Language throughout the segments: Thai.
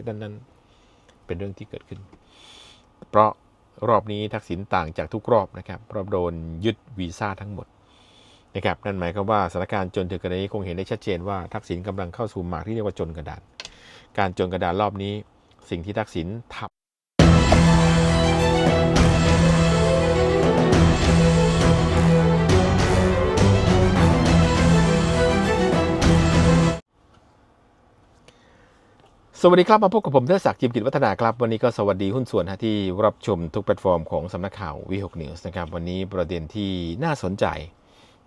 ศนั้นๆ เป็นเรื่องที่เกิดขึ้น เพราะรอบนี้ทักษิณต่างจากทุกรอบนะครับเพราะโดนยึดวีซ่าทั้งหมดนะครับนั่นหมายความว่าสถานการณ์จนถึงขณะนี้คงเห็นได้ชัดเจนว่าทักษิณกำลังเข้าสู่หมากที่เรียกว่าจนกระดาน การจนกระดานรอบนี้ สิ่งที่ทักษิณทำ สวัสดีครับ มาพบกับผมเทศศักดิ์จิมกิจวัฒนาครับ วันนี้ก็สวัสดีหุ้นส่วนฮะที่รับชมทุกแพลตฟอร์มของสำนักข่าววีหกนิวส์นะครับ วันนี้ประเด็นที่น่าสนใจ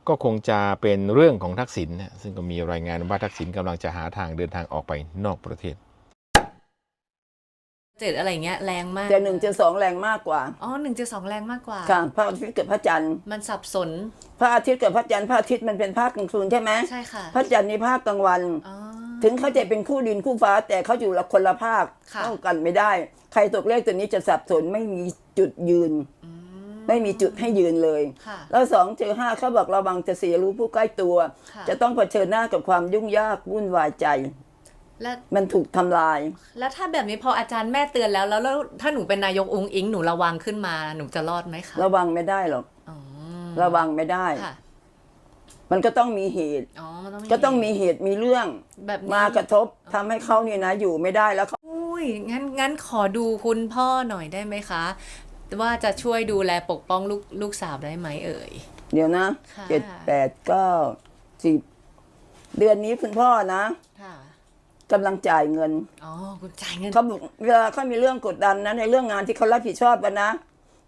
ก็คงจะเป็นเรื่องของทักษิณนะซึ่งก็มีรายงานว่าทักษิณกำลังจะหาทางเดินทางออกไปนอกประเทศเจ็ดอะไรเงี้ยแรงมากแต่หนึ่งเจ็ดสองแรงมากกว่าอ๋อหนึ่งเจ็ดสองแรงมากกว่าค่ะพระอาทิตย์กับพระจันทร์มันสับสน พระอาทิตย์กับพระจันทร์พระอาทิตย์มันเป็นภาคกลางคืนใช่ไหมใช่ค่ะพระจันทร์ในภาคกลางวันอ๋อ ถึงเขาจะเป็นคู่ดินคู่ฟ้า แต่เขาอยู่ละคนละภาคค่ะ เข้ากันไม่ได้ ใครตกเลขตัวนี้จะสับสนไม่มีจุดยืน อืมไม่มีจุดให้ยืนเลย ค่ะ แล้วสองเจอห้าเขาบอกระวังจะเสียรู้ผู้ใกล้ตัว ค่ะ จะต้องเผชิญหน้ากับความยุ่งยากวุ่นวายใจ และมันถูกทำลาย แล้วถ้าแบบนี้พออาจารย์แม่เตือนแล้วแล้วแล้วถ้าหนูเป็นนายกองค์อิงหนูระวังขึ้นมาหนูจะรอดไหมคะระวังไม่ได้หรอก อ๋อ ระวังไม่ได้ ค่ะ มันก็ต้องมีเหตุ อ๋อมันต้องก็ต้องมีเหตุมีเรื่องแบบนี้มากระทบทำให้เขาเนี่ยนะอยู่ไม่ได้แล้วเขาอุ้ยงั้นงั้นขอดูคุณพ่อหน่อยได้ไหมคะ ว่าจะช่วยดูแลปกป้องลูกลูกสาวได้ไหมเอ่ย เดี๋ยวนะค่ะ เจ็ดแปดเก้าสิบเดือนนี้คุณพ่อนะค่ะกำลังจ่ายเงิน อ๋อคุณจ่ายเงินเขาบอกเวลาเขามีเรื่องกดดันนะในเรื่องงานที่เขารับผิดชอบกันนะ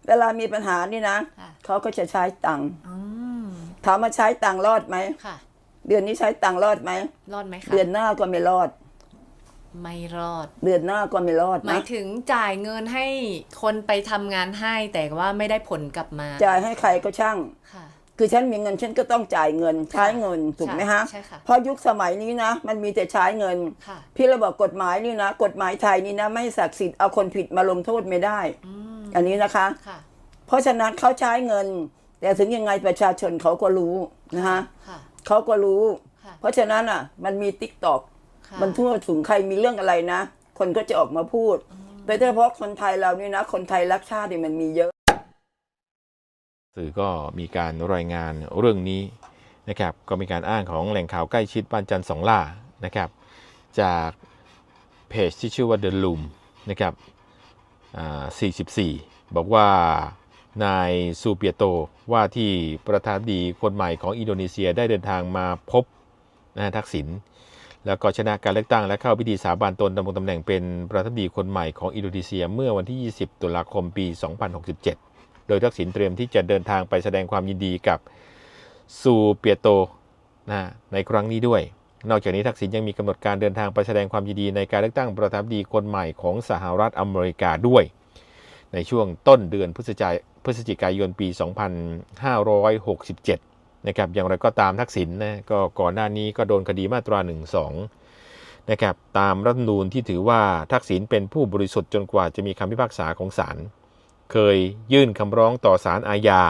เวลามีปัญหานี่นะค่ะ เขาก็จะใช้ตังค์อืม ถามว่าใช้ตังค์รอดไหมค่ะ เดือนนี้ใช้ตังค์รอดไหมรอดไหมคะเดือนหน้าก็ไม่รอด ไม่รอด เดือนหน้าก็ไม่รอดหมานะยถึงจ่ายเงินให้คนไปทำงานให้แต่ว่าไม่ได้ผลกลับมาจ่ายให้ใครก็ช่าง ค่ะ คือฉันมีเงินฉันก็ต้องจ่ายเงินใช้เงินถูกไหมฮะใช่ค่ะ เพราะยุคสมัยนี้นะ มันมีแต่ใช้เงิน ค่ะ พี่เราบอกกฎหมายนี่นะ กฎหมายไทยนี่นะ ไม่ศักดิ์สิทธิ์เอาคนผิดมาลงโทษไม่ได้ อืมอันนี้นะคะ ค่ะ เพราะฉะนั้นเขาใช้เงิน แต่ถึงยังไงประชาชนเขาก็รู้นะฮะค่ะ เขาก็รู้ ค่ะ เพราะฉะนั้นอะ มันมีติ๊กตอกค่ะมันทั่วถึงใครมีเรื่องอะไรนะ คนก็จะออกมาพูดโดยเฉพาะคนไทยเรานี่นะ คนไทยรักชาตินี่มันมีเยอะ สื่อก็มีการรายงานเรื่องนี้นะครับก็มีการอ้างของแหล่งข่าวใกล้ชิดบ้านจันทร์สองล่านะครับจากเพจที่ชื่อว่า The Loom นะครับอ่า44 บอกว่า นายซูเปียโตว่าที่ประธานดีคนใหม่ของอินโดนีเซียได้เดินทางมาพบนะฮะทักษิณแล้วก็ชนะการเลือกตั้งและเข้าพิธีสาบานตนดำรงตำแหน่งเป็นประธานดีคนใหม่ของอินโดนีเซียเมื่อวันที่ 20 ตุลาคมปี 2067 โดยทักษิณเตรียมที่จะเดินทางไปแสดงความยินดีกับซูเปียโตนะในครั้งนี้ด้วย นอกจากนี้ทักษิณยังมีกำหนดการเดินทางไปแสดงความยินดีในการเลือกตั้งประธานดีคนใหม่ของสหรัฐอเมริกาด้วย ในช่วงต้นเดือนพฤศจิกายพฤศจิกายนปี 2567 นะครับ อย่างไรก็ตามทักษิณนะก็ก่อนหน้านี้ก็โดนคดีมาตรา 12 นะครับ ตามรัฐนูญที่ถือว่าทักษิณเป็นผู้บริสุทธิ์จนกว่าจะมีคำพิพากษาของศาล เคยยื่นคำร้องต่อศาลอาญา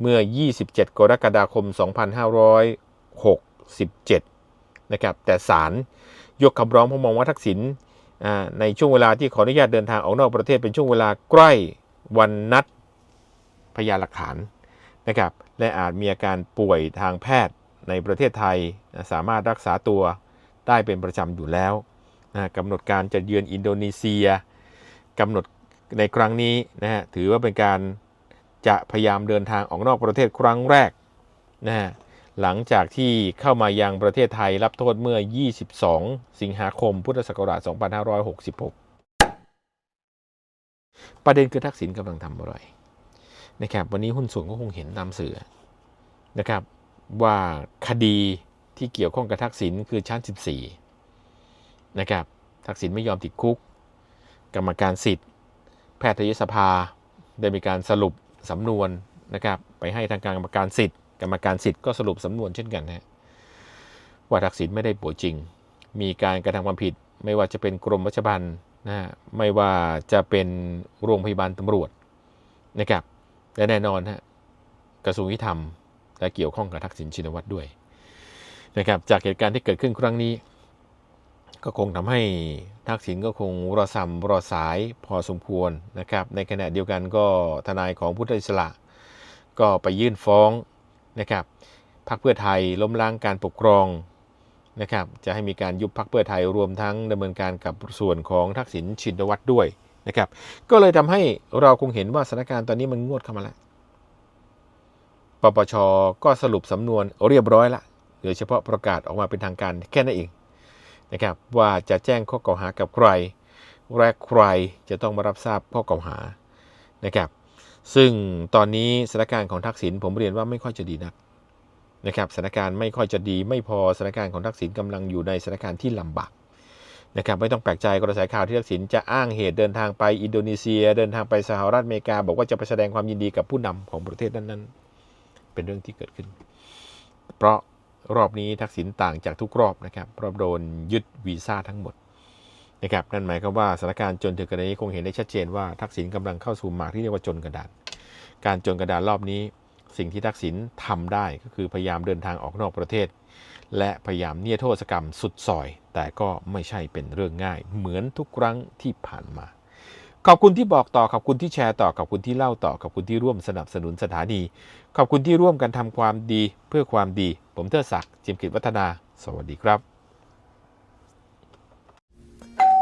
เมื่อ 27 กรกฎาคม 2567 นะครับ แต่ศาลยกคำร้องเพราะมองว่าทักษิณ ในช่วงเวลาที่ขออนุญาตเดินทางออกนอกประเทศเป็นช่วงเวลาใกล้วันนัดพยานหลักฐานนะครับและอาจมีอาการป่วยทางแพทย์ในประเทศไทยสามารถรักษาตัวได้เป็นประจำอยู่แล้วนะกำหนดการจะเยือนอินโดนีเซียกำหนดในครั้งนี้นะฮะถือว่าเป็นการจะพยายามเดินทางออกนอกประเทศครั้งแรกนะฮะ หลังจากที่เข้ามายังประเทศไทยรับโทษเมื่อ 22 สิงหาคม พุทธศักราช 2566 ประเด็นคือทักษิณกำลังทำอะไรนะครับ วันนี้หุ้นส่วนก็คงเห็นตามสื่อนะครับว่าคดีที่เกี่ยวข้องกับทักษิณคือชั้น 14 นะครับ ทักษิณไม่ยอมติดคุก กรรมการสิทธิ์ แพทยสภาได้มีการสรุปสำนวนนะครับไปให้ทางการกรรมการสิทธิ์ กรรมการสิทธิ์ก็สรุปสำนวนเช่นกันนะว่าทักษิณไม่ได้ป่วยจริง มีการกระทำความผิด ไม่ว่าจะเป็นกรมรัชบัณฑ์นะฮะไม่ว่าจะเป็นโรงพยาบาลตำรวจนะครับและแน่นอนฮะกระทรวงยุติธรรมและเกี่ยวข้องกับทักษิณชินวัตรด้วยนะครับจากเหตุการณ์ที่เกิดขึ้นครั้งนี้ ก็คงทำให้ทักษิณก็คงรอซ้ำรอสายพอสมควรนะครับในขณะเดียวกันก็ทนายของพุทธอิสระ ก็ไปยื่นฟ้อง นะครับพรรคเพื่อไทยล้มล้างการปกครองนะครับจะให้มีการยุบพรรคเพื่อไทยรวมทั้งดำเนินการกับส่วนของทักษิณชินวัตรด้วยนะครับ ก็เลยทำให้เราคงเห็นว่าสถานการณ์ตอนนี้มันงวดเข้ามาแล้วปปชก็สรุปสำนวนเรียบร้อยละโดยเฉพาะประกาศออกมาเป็นทางการแค่นั้นเองนะครับว่าจะแจ้งข้อกล่าวหากับใครและใครจะต้องมารับทราบข้อกล่าวหานะครับ ซึ่งตอนนี้สถานการณ์ของทักษิณผมเรียนว่าไม่ค่อยจะดีนักนะครับสถานการณ์ไม่ค่อยจะดีไม่พอสถานการณ์ของทักษิณกำลังอยู่ในสถานการณ์ที่ลำบากนะครับไม่ต้องแปลกใจกระแสข่าวที่ทักษิณจะอ้างเหตุเดินทางไปอินโดนีเซีย เดินทางไปสหรัฐอเมริกา บอกว่าจะไปแสดงความยินดีกับผู้นำของประเทศนั้นๆ เป็นเรื่องที่เกิดขึ้น เพราะรอบนี้ทักษิณต่างจากทุกรอบนะครับเพราะโดนยึดวีซ่าทั้งหมด นะครับนั่นหมายความว่าสถานการณ์จนถึงขณะนี้คงเห็นได้ชัดเจนว่าทักษิณกำลังเข้าสู่หมากที่เรียกว่าจนกระดานการจนกระดานรอบนี้สิ่งที่ทักษิณทำได้ก็คือพยายามเดินทางออกนอกประเทศ และพยายามเนียโทษกรรมสุดซอย แต่ก็ไม่ใช่เป็นเรื่องง่าย เหมือนทุกครั้งที่ผ่านมา ขอบคุณที่บอกต่อขอบคุณที่แชร์ต่อขอบคุณที่เล่าต่อขอบคุณที่ร่วมสนับสนุนสถานี ขอบคุณที่ร่วมกันทำความดีเพื่อความดี ผมเทอศักดิ์จิมกิจวัฒนา สวัสดีครับ